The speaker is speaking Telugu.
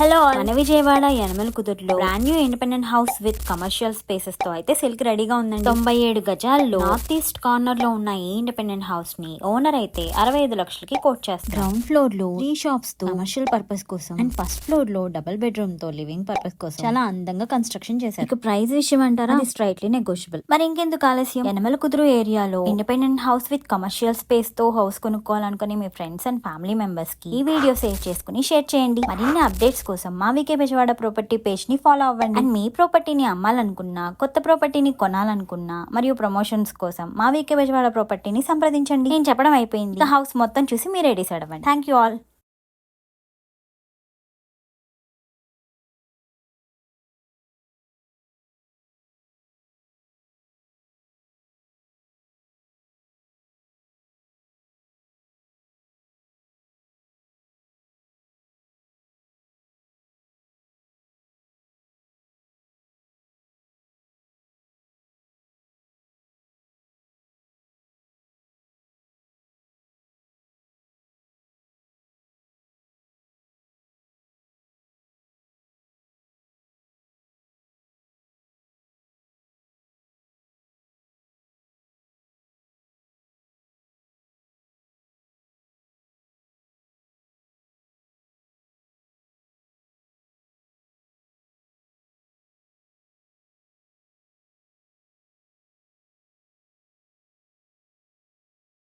హలో మన Vijayawada Yanamala కుదురులో brand new independent house with commercial స్పేసెస్తో అయితే సిల్క్ రెడీగా ఉందండి. తొంభై ఏడు గజాల్లో నార్త్ ఈస్ట్ కార్నర్లో ఉన్న ఈ ఇండిపెండెంట్ హౌస్ని ఓనర్ అయితే అరవై ఐదు లక్షలకి కోట్ చేస్తారు. గ్రౌండ్ ఫ్లోర్లో త్రీ షాప్స్తో కమర్షియల్ పర్పస్ కోసం అండ్ ఫస్ట్ ఫ్లోర్లో డబుల్ బెడ్రూమ్తో లివింగ్ పర్పస్ కోసం చాలా అందంగా కన్స్ట్రక్షన్ చేశారు. ఇక ప్రైస్ విషయం అంటారా? స్ట్రైట్లీ నెగోషియబుల్ మరి ఇంకెందుకు ఆలస్యం? యనమల కుదురు ఏరియాలో ఇండిపెండెంట్ హౌస్ విత్ కమర్షియల్ స్పేస్తో హౌస్ కొనుక్కోవాలనుకుని మీ ఫ్రెండ్స్ అండ్ ఫ్యామిలీ మెంబర్స్కి ఈ వీడియో సేవ్ చేసుకుని షేర్ చేయండి. మరిన్ని అప్డేట్స్ కోసం మా వికే బెజవాడ ప్రాపర్టీ పేజ్ని ఫాలో అవ్వండి. అండ్ మీ ప్రాపర్టీని అమ్మాలనుకున్నా కొత్త ప్రాపర్టీని కొనాలనుకున్నా మరియు ప్రమోషన్స్ కోసం మా వికే బెజవాడ ప్రాపర్టీని సంప్రదించండి. నేను చెప్పడం అయిపోయింది. హౌస్ మొత్తం చూసి మీరే డిసైడ్ అవ్వండి. Thank you all